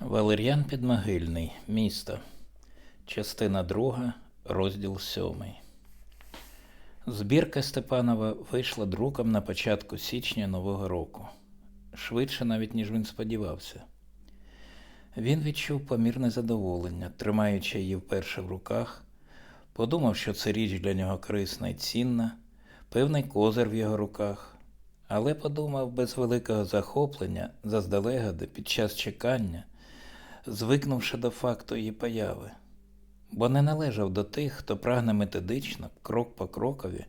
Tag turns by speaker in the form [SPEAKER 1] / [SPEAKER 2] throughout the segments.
[SPEAKER 1] Валер'ян Підмогильний. Місто. Частина 2, розділ 7. Збірка Степанова вийшла друком на початку січня Нового року. Швидше навіть, ніж він сподівався. Він відчув помірне задоволення, тримаючи її вперше в руках, подумав, що це річ для нього корисна і цінна, певний козир в його руках, але подумав без великого захоплення, заздалегади, під час чекання, звикнувши до факту її появи, бо не належав до тих, хто прагне методично, крок по крокові,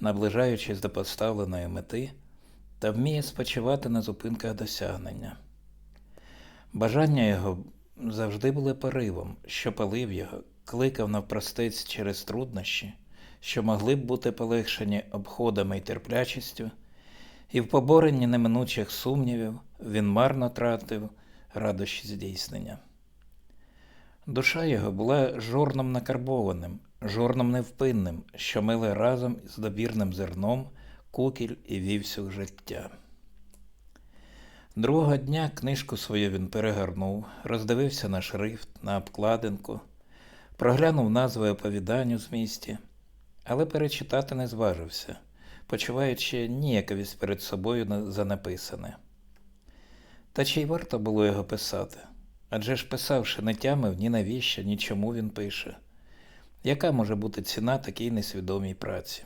[SPEAKER 1] наближаючись до поставленої мети, та вміє спочивати на зупинках досягнення. Бажання його завжди були поривом, що палив його, кликав навпростець через труднощі, що могли б бути полегшені обходами й терплячістю, і в поборенні неминучих сумнівів він марно тратив радощі здійснення. Душа його була жорном накарбованим, жорном невпинним, що миле разом із добірним зерном кукіль і вівсю життя. Другого дня книжку свою він перегорнув, роздивився на шрифт, на обкладинку, проглянув назви оповідань у змісті, але перечитати не зважився, почуваючи ніяковість перед собою за написане. Та чи й варто було його писати? Адже ж писавши, не тямив ні навіщо, ні чому він пише. Яка може бути ціна такій несвідомій праці?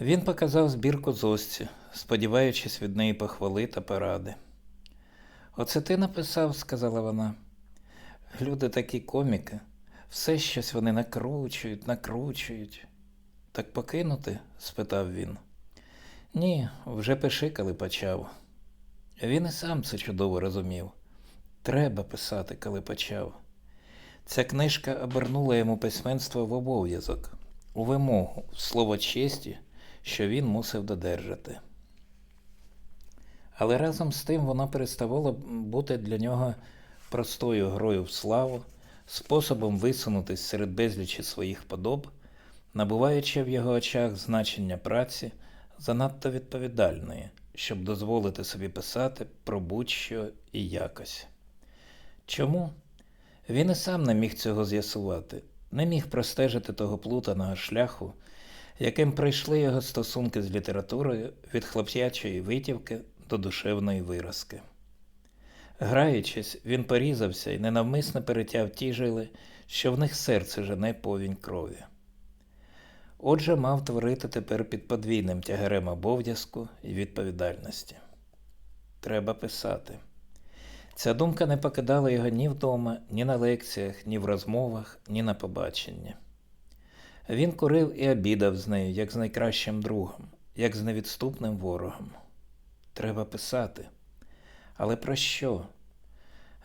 [SPEAKER 1] Він показав збірку Зосці, сподіваючись від неї похвали та поради. Оце ти написав, сказала вона. Люди такі коміки, все щось вони накручують, накручують. Так покинути? спитав він. Ні, вже пиши, коли почав. Він і сам це чудово розумів. Треба писати, коли почав. Ця книжка обернула йому письменство в обов'язок, у вимогу, в слово честі, що він мусив додержати. Але разом з тим воно переставало бути для нього простою грою в славу, способом висунутись серед безлічі своїх подоб, набуваючи в його очах значення праці занадто відповідальної, щоб дозволити собі писати про будь-що і якось. Чому? Він і сам не міг цього з'ясувати, не міг простежити того плутаного шляху, яким пройшли його стосунки з літературою від хлоп'ячої витівки до душевної виразки. Граючись, він порізався і ненавмисно перетяв ті жили, що в них серце жене повінь крові. Отже, мав творити тепер під подвійним тягарем обов'язку і відповідальності. Треба писати. Ця думка не покидала його ні вдома, ні на лекціях, ні в розмовах, ні на побаченні. Він курив і обідав з нею, як з найкращим другом, як з невідступним ворогом. Треба писати. Але про що?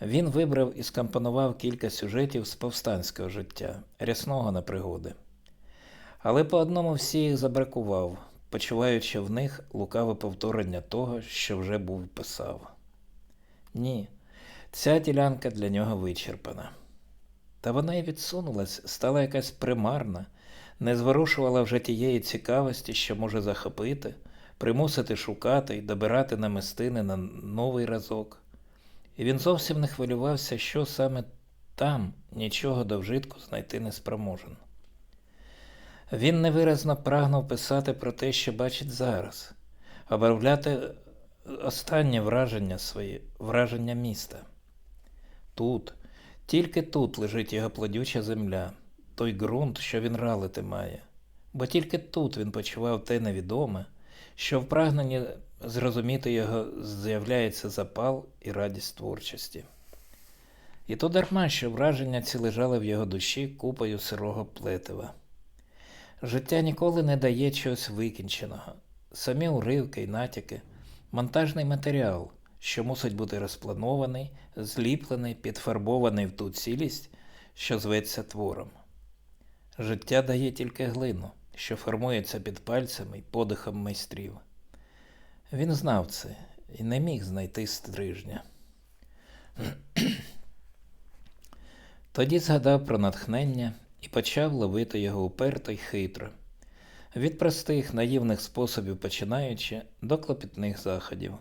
[SPEAKER 1] Він вибрав і скомпонував кілька сюжетів з повстанського життя, рясного на пригоди. Але по одному всі їх забракував, почуваючи в них лукаве повторення того, що вже був писав. Ні, ця ділянка для нього вичерпана. Та вона й відсунулась, стала якась примарна, не зворушувала вже тієї цікавості, що може захопити, примусити шукати і добирати намистини на новий разок. І він зовсім не хвилювався, що саме там нічого до вжитку знайти не спроможен. Він невиразно прагнув писати про те, що бачить зараз, обробляти останнє враження своє, враження міста. Тут, тільки тут лежить його плодюча земля, той ґрунт, що він ралити має, бо тільки тут він почував те невідоме, що в прагненні зрозуміти його з'являється запал і радість творчості. І то дарма, що враження ці лежали в його душі купою сирого плетива. Життя ніколи не дає чогось викінченого, самі уривки й натяки, монтажний матеріал, що мусить бути розпланований, зліплений, підфарбований в ту цілість, що зветься твором. Життя дає тільки глину, що формується під пальцями й подихом майстрів. Він знав це і не міг знайти стрижня. Тоді згадав про натхнення і почав ловити його уперто й хитро, від простих наївних способів починаючи до клопітних заходів.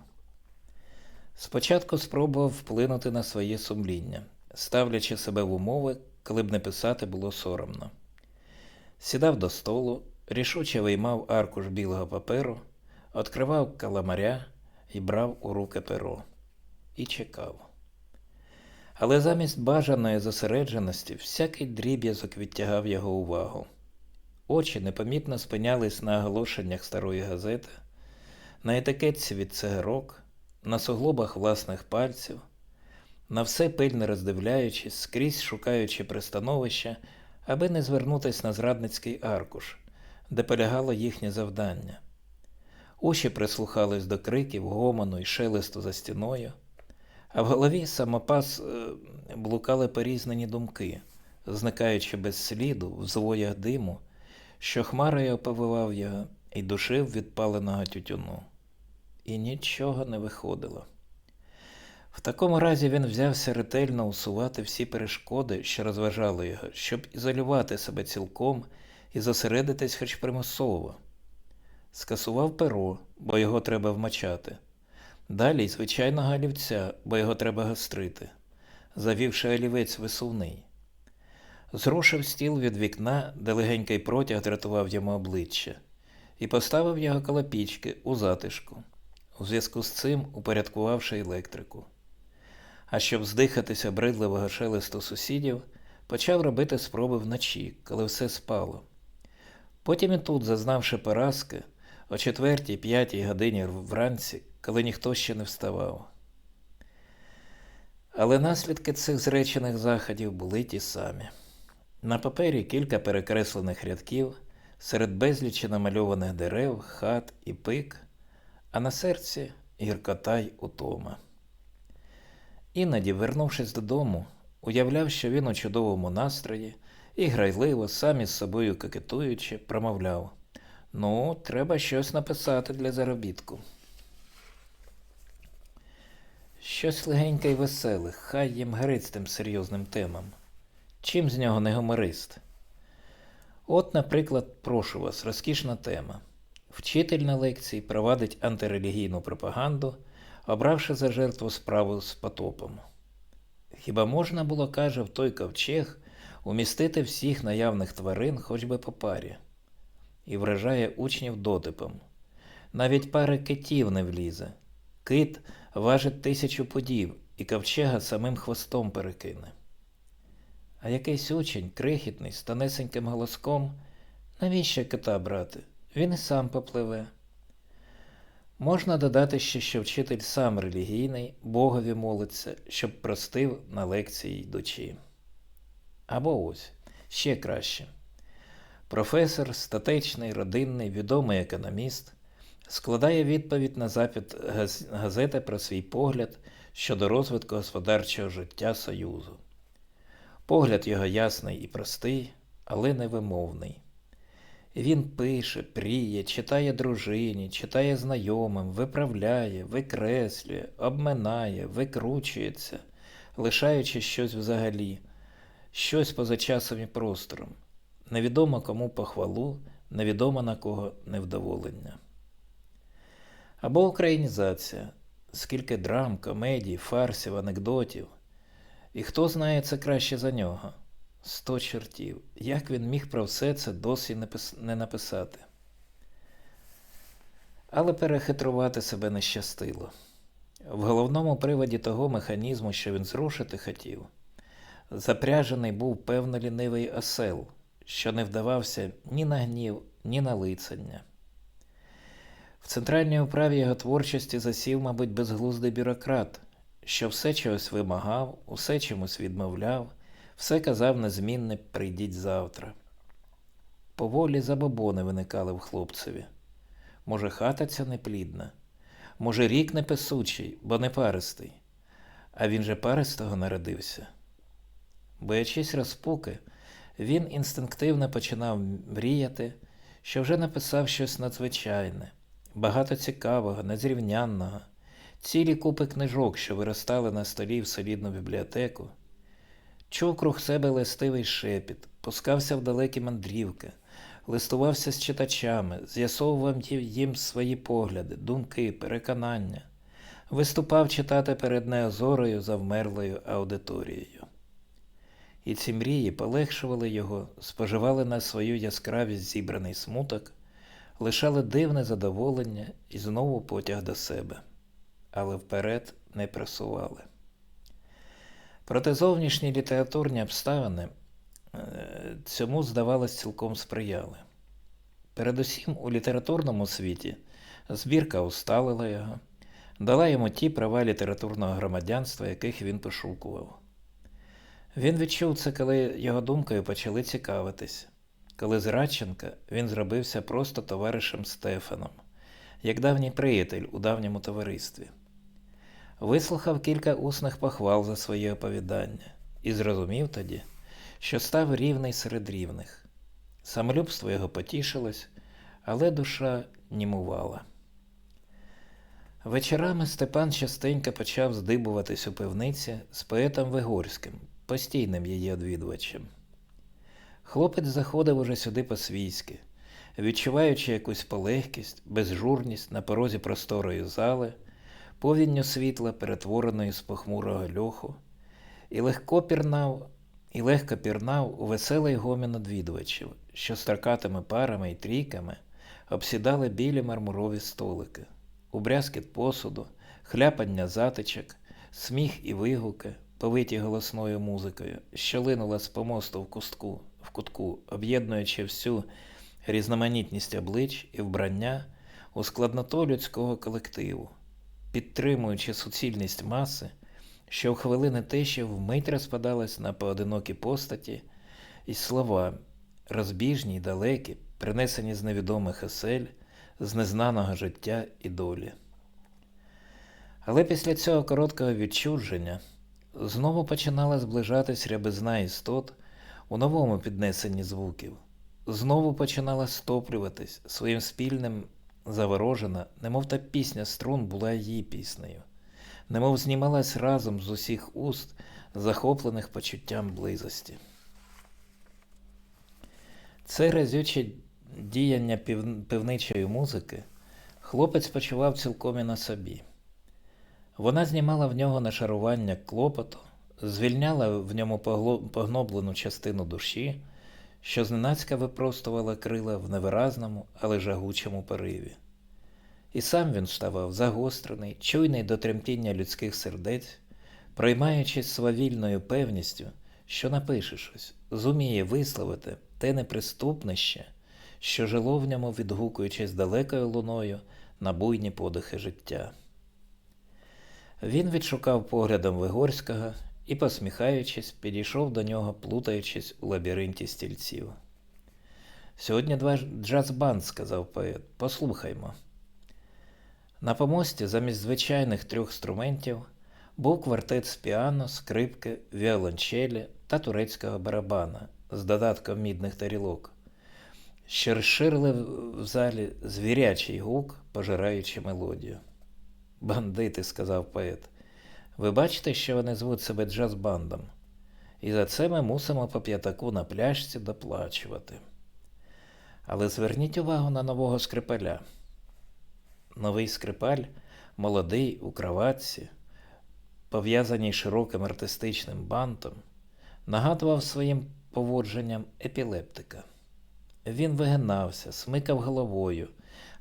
[SPEAKER 1] Спочатку спробував вплинути на своє сумління, ставлячи себе в умови, коли б не писати було соромно. Сідав до столу, рішуче виймав аркуш білого паперу, відкривав каламаря і брав у руки перо. І чекав. Але замість бажаної зосередженості всякий дріб'язок відтягав його увагу. Очі непомітно спинялись на оголошеннях старої газети, на етикетці від цигарок, на суглобах власних пальців, на все пильно роздивляючись, скрізь шукаючи пристановища, аби не звернутись на зрадницький аркуш, де полягало їхнє завдання. Уші прислухались до криків, гомону і шелесту за стіною, а в голові самопас е, блукали порізнені думки, зникаючи без сліду в звоях диму, що хмарою оповивав його і душив від паленого тютюну. І нічого не виходило. В такому разі він взявся ретельно усувати всі перешкоди, що розважали його, щоб ізолювати себе цілком і зосередитись хоч примусово. Скасував перо, бо його треба вмочати. Далі звичайного олівця, бо його треба гострити, завівши олівець висувний. Зрушив стіл від вікна, де легенький протяг дратував йому обличчя, і поставив його коло пічки у затишку, у зв'язку з цим упорядкувавши електрику. А щоб здихатися бридливого шелесту сусідів, почав робити спроби вночі, коли все спало. Потім і тут, зазнавши поразки, о четвертій п'ятій годині вранці, коли ніхто ще не вставав. Але наслідки цих зречених заходів були ті самі. На папері кілька перекреслених рядків, серед безлічі намальованих дерев, хат і пик, а на серці гіркота й утома. Іноді, вернувшись додому, уявляв, що він у чудовому настрої і грайливо, сам із собою кокетуючи, промовляв Ну, треба щось написати для заробітку. Щось легеньке й веселе, хай їм гриць тим серйозним темам. Чим з нього не гуморист? От, наприклад, прошу вас, розкішна тема. Вчитель на лекції провадить антирелігійну пропаганду, обравши за жертву справу з потопом. Хіба можна було, каже, в той ковчег умістити всіх наявних тварин хоч би по парі, і вражає учнів дотипом. Навіть пари китів не влізе. Кит важить тисячу подів, і ковчега самим хвостом перекине. А якийсь учень, крихітний, з тонесеньким голоском, навіщо кита брати? Він і сам попливе. Можна додати ще, що вчитель сам релігійний, Богові молиться, щоб простив на лекції йдучи. Або ось ще краще. Професор, статечний, родинний, відомий економіст, складає відповідь на запит газети про свій погляд щодо розвитку господарчого життя Союзу. Погляд його ясний і простий, але невимовний. Він пише, пріє, читає дружині, читає знайомим, виправляє, викреслює, обминає, викручується, лишаючи щось взагалі, щось поза часом і простором. Невідомо кому похвалу, невідомо на кого невдоволення. Або українізація, скільки драм, комедій, фарсів, анекдотів. І хто знає це краще за нього? Сто чортів. Як він міг про все це досі не написати? Але перехитрувати себе не щастило. В головному приводі того механізму, що він зрушити хотів, запряжений був певно лінивий осел, що не вдавався ні на гнів, ні на лицення. В центральній управі його творчості засів, мабуть, безглуздий бюрократ, що все чогось вимагав, усе чомусь відмовляв, все казав незмінне прийдіть завтра. Поволі забобони виникали в хлопцеві. Може, хата ця неплідна, може, рік неписучий, бо не паристий, а він же паристого народився. Боячись розпуки, він інстинктивно починав мріяти, що вже написав щось надзвичайне, багато цікавого, незрівнянного, цілі купи книжок, що виростали на столі в солідну бібліотеку. Чув круг себе листивий шепіт, пускався в далекі мандрівки, листувався з читачами, з'ясовував їм свої погляди, думки, переконання, виступав читати перед неозорою завмерлою аудиторією. І ці мрії полегшували його, споживали на свою яскравість зібраний смуток, лишали дивне задоволення і знову потяг до себе, але вперед не просували. Проте зовнішні літературні обставини е, цьому, здавалось, цілком сприяли. Передусім у літературному світі збірка усталила його, дала йому ті права літературного громадянства, яких він пошукував. Він відчув це, коли його думкою почали цікавитись, коли з Радченка він зробився просто товаришем Стефаном, як давній приятель у давньому товаристві. Вислухав кілька усних похвал за свої оповідання і зрозумів тоді, що став рівний серед рівних. Самолюбство його потішилось, але душа німувала. Вечорами Степан частенько почав здибуватись у пивниці з поетом Вигорським, постійним її одвідувачем. Хлопець заходив уже сюди по-свійськи, відчуваючи якусь полегкість, безжурність на порозі просторої зали, повінню світла, перетвореної з похмурого льоху, і легко пірнав, і легко пірнав у веселий гомін одвідувачів, що строкатими парами і трійками обсідали білі мармурові столики, у посуду, хляпання затичок, сміх і вигуки, повиті голосною музикою, що линула з помосту в кустку, в кутку, об'єднуючи всю різноманітність облич і вбрання у складноту людського колективу, підтримуючи суцільність маси, що в хвилини тиші вмить розпадалась на поодинокі постаті, і слова, розбіжні й далекі, принесені з невідомих осель, з незнаного життя і долі. Але після цього короткого відчудження знову починала зближатись рябизна істот у новому піднесенні звуків, знову починала стоплюватись своїм спільним заворожена, немов та пісня струн була її піснею, немов знімалась разом з усіх уст, захоплених почуттям близості. Це разюче діяння пів... пивничої музики хлопець почував цілком і на собі. Вона знімала в нього нашарування клопоту, звільняла в ньому погноблену частину душі, що зненацька випростувала крила в невиразному, але жагучому пориві. І сам він ставав загострений, чуйний до тремтіння людських сердець, проймаючись свавільною певністю, що напише щось, зуміє висловити те неприступнище, що жило в ньому, відгукуючись далекою луною на буйні подихи життя. Він відшукав поглядом Вигорського і, посміхаючись, підійшов до нього, плутаючись у лабіринті стільців. Сьогодні два джаз-банд, сказав поет. Послухаймо. На помості замість звичайних трьох інструментів був квартет з піано, скрипки, віолончелі та турецького барабана з додатком мідних тарілок, що розширили в залі звірячий гук, пожираючи мелодію. Бандити, сказав поет. Ви бачите, що вони звуть себе джаз-бандом, і за це ми мусимо по п'ятаку на пляшці доплачувати. Але зверніть увагу на нового скрипаля. Новий скрипаль, молодий у кроватці, пов'язаній широким артистичним бантом, нагадував своїм поводженням епілептика. Він вигинався, смикав головою,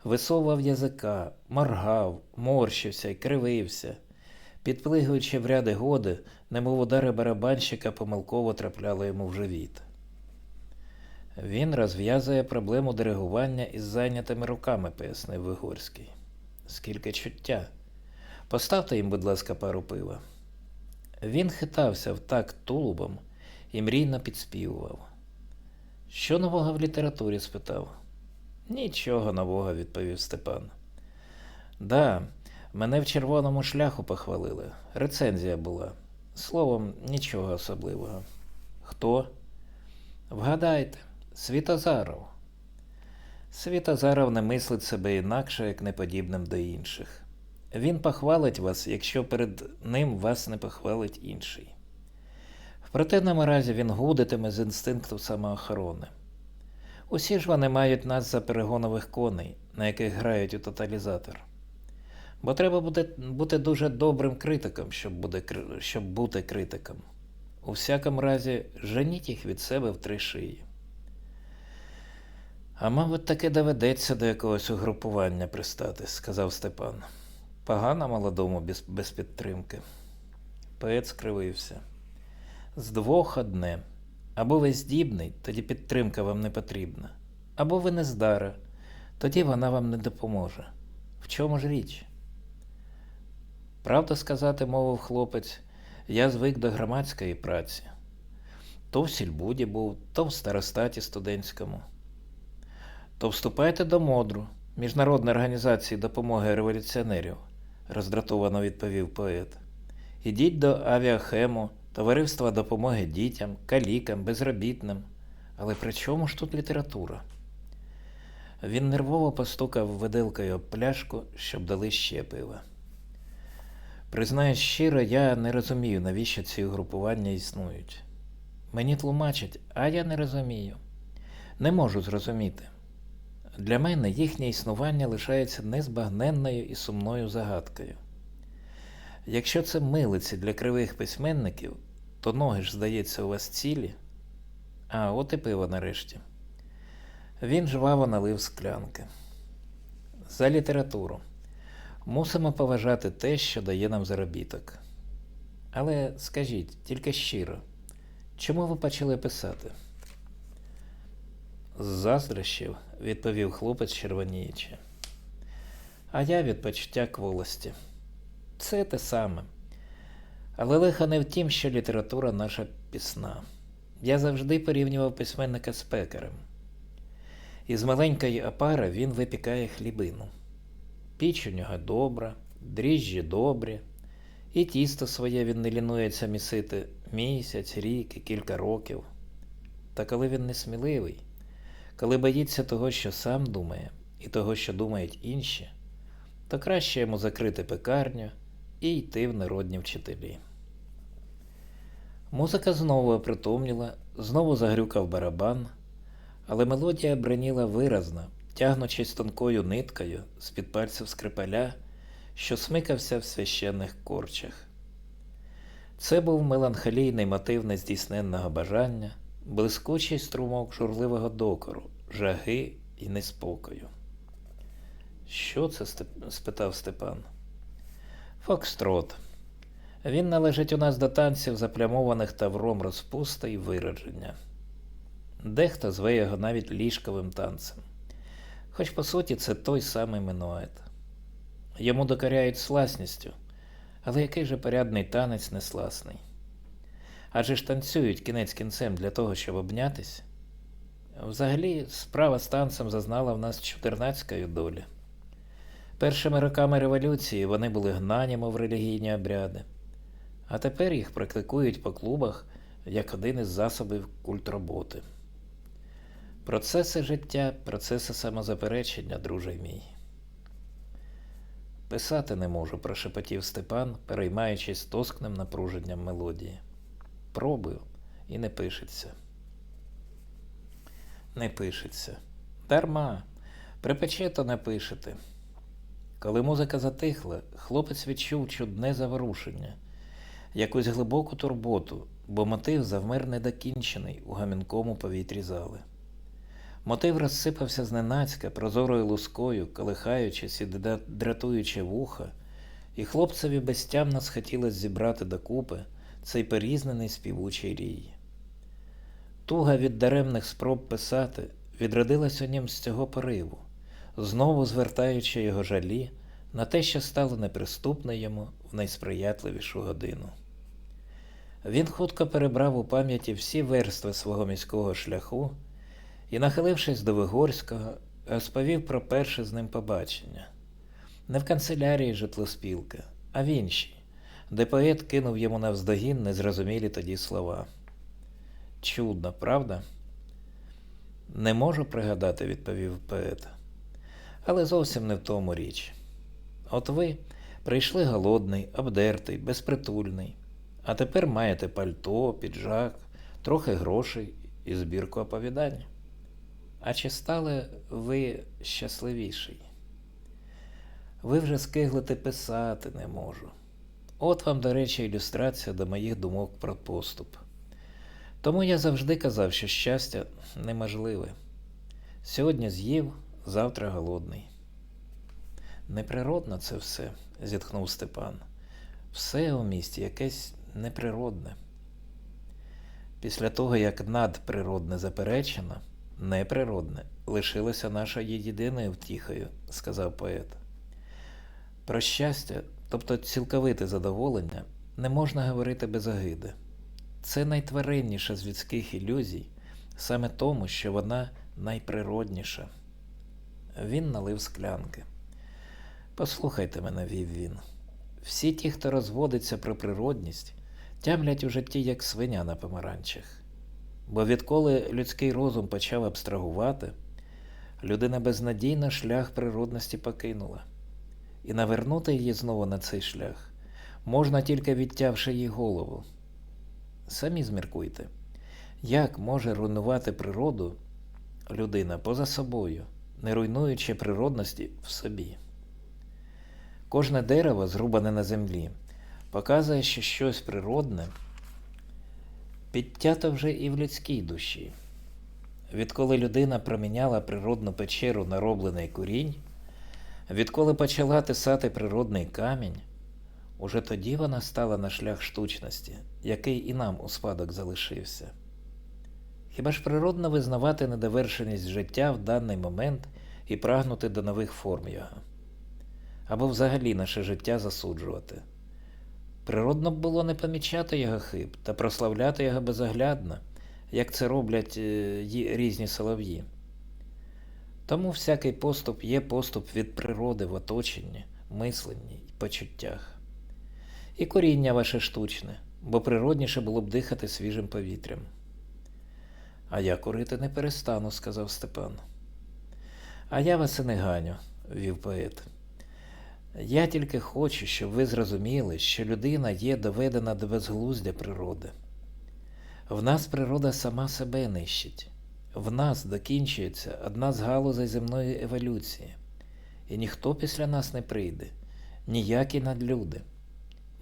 [SPEAKER 1] висовував язика, моргав, морщився й кривився, підплигуючи в ряди годи, немов удари барабанщика помилково трапляли йому в живіт. Він розв'язує проблему диригування із зайнятими руками, пояснив Вигорський. Скільки чуття. Поставте їм, будь ласка, пару пива. Він хитався в такт тулубом і мрійно підспівував. Що нового в літературі? спитав. Нічого нового, відповів Степан. Да, мене в червоному шляху похвалили. Рецензія була. Словом, нічого особливого. Хто? Вгадайте, Світозаров. Світозаров не мислить себе інакше, як неподібним до інших. Він похвалить вас, якщо перед ним вас не похвалить інший. В противному разі він гудитиме з інстинкту самоохорони. Усі ж вони мають нас за перегонових коней, на яких грають у тоталізатор. Бо треба буде бути дуже добрим критиком, щоб, буде, щоб бути критиком. У всякому разі, женіть їх від себе в три шиї. А мабуть, таки доведеться до якогось угрупування пристати, сказав Степан. Погано молодому без, без підтримки. Поет скривився. З двох одне. Або ви здібний, тоді підтримка вам не потрібна, або ви нездара, тоді вона вам не допоможе. В чому ж річ? Правда сказати, мовив хлопець, я звик до громадської праці. То в сільбуді був, то в старостаті студентському. То вступайте до модру, Міжнародної організації допомоги революціонерів, роздратовано відповів поет. Ідіть до авіахему, товариства допомоги дітям, калікам, безробітним. Але при чому ж тут література? Він нервово постукав виделкою пляшку, щоб дали ще пива. Признаюсь щиро, я не розумію, навіщо ці угрупування існують. Мені тлумачать, а я не розумію. Не можу зрозуміти. Для мене їхнє існування лишається незбагненною і сумною загадкою. Якщо це милиці для кривих письменників, то ноги ж, здається, у вас цілі. А, от і пиво нарешті. Він жваво налив склянки. За літературу. Мусимо поважати те, що дає нам заробіток. Але скажіть, тільки щиро, чому ви почали писати? З заздрощів, відповів хлопець червоніючи. А я від почуття кволості. Це те саме. Але лихо не в тім, що література наша пісна. Я завжди порівнював письменника з пекарем. Із маленької опари він випікає хлібину. Піч у нього добра, дріжджі добрі, і тісто своє він не лінується місити місяць, рік і кілька років. Та коли він несміливий, коли боїться того, що сам думає, і того, що думають інші, то краще йому закрити пекарню і йти в народні вчителі. Музика знову опритомніла, знову загрюкав барабан, але мелодія бреніла виразно, тягнучись тонкою ниткою з-під пальців скрипаля, що смикався в священних корчах. Це був меланхолійний мотив нездійсненного бажання, блискучий струмок журливого докору, жаги і неспокою. Що це? Спитав Степан. Фокстрот. Він належить у нас до танців, заплямованих тавром розпуста і виродження. Дехто зве його навіть ліжковим танцем. Хоч по суті це той самий минует. Йому докоряють сласністю, але який же порядний танець несласний? Адже ж танцюють кінець кінцем для того, щоб обнятись. Взагалі, справа з танцем зазнала в нас чудернацької долі. Першими роками революції вони були гнані, мов релігійні обряди, а тепер їх практикують по клубах як один із засобів культроботи. Процеси життя, процеси самозаперечення, друже мій. Писати не можу, прошепотів Степан, переймаючись тоскним напруженням мелодії. Пробую і не пишеться. Не пишеться. Дарма. Припече, то не пишете. Коли музика затихла, хлопець відчув чудне заворушення, якусь глибоку турботу, бо мотив завмер недокінчений у гамінкому повітрі зали. Мотив розсипався зненацька, прозорою лускою, колихаючись і дратуючи вуха, і хлопцеві безтямно схотілось зібрати докупи цей порізнений співучий рій. Туга від даремних спроб писати відродилась у нім з цього пориву, знову звертаючи його жалі на те, що стало неприступне йому в найсприятливішу годину. Він хутко перебрав у пам'яті всі верстви свого міського шляху і, нахилившись до Вигорського, розповів про перше з ним побачення. Не в канцелярії житлоспілка, а в іншій, де поет кинув йому навздогін незрозумілі тоді слова. Чудно, правда? Не можу пригадати, відповів поет. Але зовсім не в тому річ. От ви прийшли голодний, обдертий, безпритульний, а тепер маєте пальто, піджак, трохи грошей і збірку оповідань. А чи стали ви щасливіший? ви вже скиглите писати не можу. От вам, до речі, ілюстрація до моїх думок про поступ. Тому я завжди казав, що щастя неможливе. Сьогодні з'їв, завтра голодний. Неприродно це все, зітхнув Степан. Все у місті якесь неприродне. Після того, як надприродне заперечено, неприродне лишилося нашою єдиною втіхою, сказав поет. Про щастя, тобто цілковите задоволення, не можна говорити без огиди. Це найтваринніша з людських ілюзій, саме тому, що вона найприродніша. Він налив склянки. Послухайте мене, вів він. Всі ті, хто розводиться про природність, тямлять у житті як свиня на помаранчах. Бо відколи людський розум почав абстрагувати, людина безнадійно шлях природності покинула. І навернути її знову на цей шлях можна тільки відтявши їй голову. Самі зміркуйте, як може руйнувати природу людина поза собою, не руйнуючи природності в собі. Кожне дерево, зрубане на землі, показує, що щось природне підтято вже і в людській душі. Відколи людина проміняла природну печеру на роблений курінь, відколи почала тисати природний камінь, уже тоді вона стала на шлях штучності, який і нам у спадок залишився. Хіба ж природно визнавати недовершеність життя в даний момент і прагнути до нових форм його? Або взагалі наше життя засуджувати? Природно було не помічати його хиб та прославляти його безоглядно, як це роблять е, різні солов'ї. Тому всякий поступ є поступ від природи в оточенні, мисленні й почуттях. І коріння ваше штучне, бо природніше було б дихати свіжим повітрям. А я курити не перестану, сказав Степан. А я вас і не ганю, вів поет. Я тільки хочу, щоб ви зрозуміли, що людина є доведена до безглуздя природи. В нас природа сама себе нищить. В нас докінчується одна з галузей земної еволюції, і ніхто після нас не прийде, ніякі надлюди.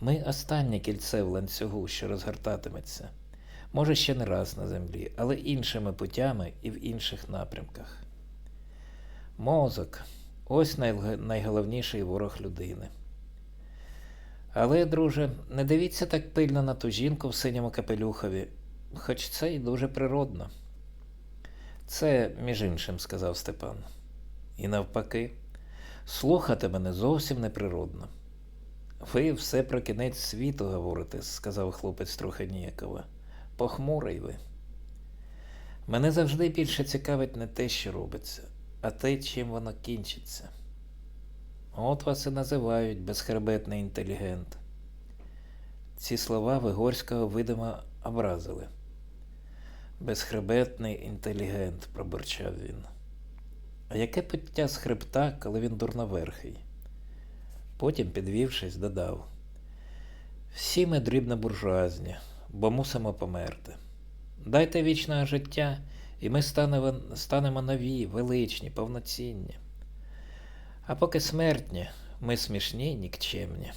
[SPEAKER 1] Ми останнє кільце в ланцюгу, що розгортатиметься, може ще не раз на землі, але іншими путями і в інших напрямках. Мозок ось найг- найголовніший ворог людини. Але, друже, не дивіться так пильно на ту жінку в синьому капелюхові, хоч це й дуже природно. Це, між іншим, сказав Степан. І навпаки, слухати мене зовсім неприродно. Ви все про кінець світу говорите, сказав хлопець трохи ніяково. Похмурий ви. Мене завжди більше цікавить не те, що робиться, а те, чим воно кінчиться. От вас і називають безхребетний інтелігент. Ці слова Вигорського видимо образили. Безхребетний інтелігент, пробурчав він. А яке пиття з хребта, коли він дурноверхий? Потім, підвівшись, додав: Всі ми дрібно буржуазні, бо мусимо померти. Дайте вічного життя, і ми станемо, станемо нові, величні, повноцінні. А поки смертні, ми смішні, нікчемні.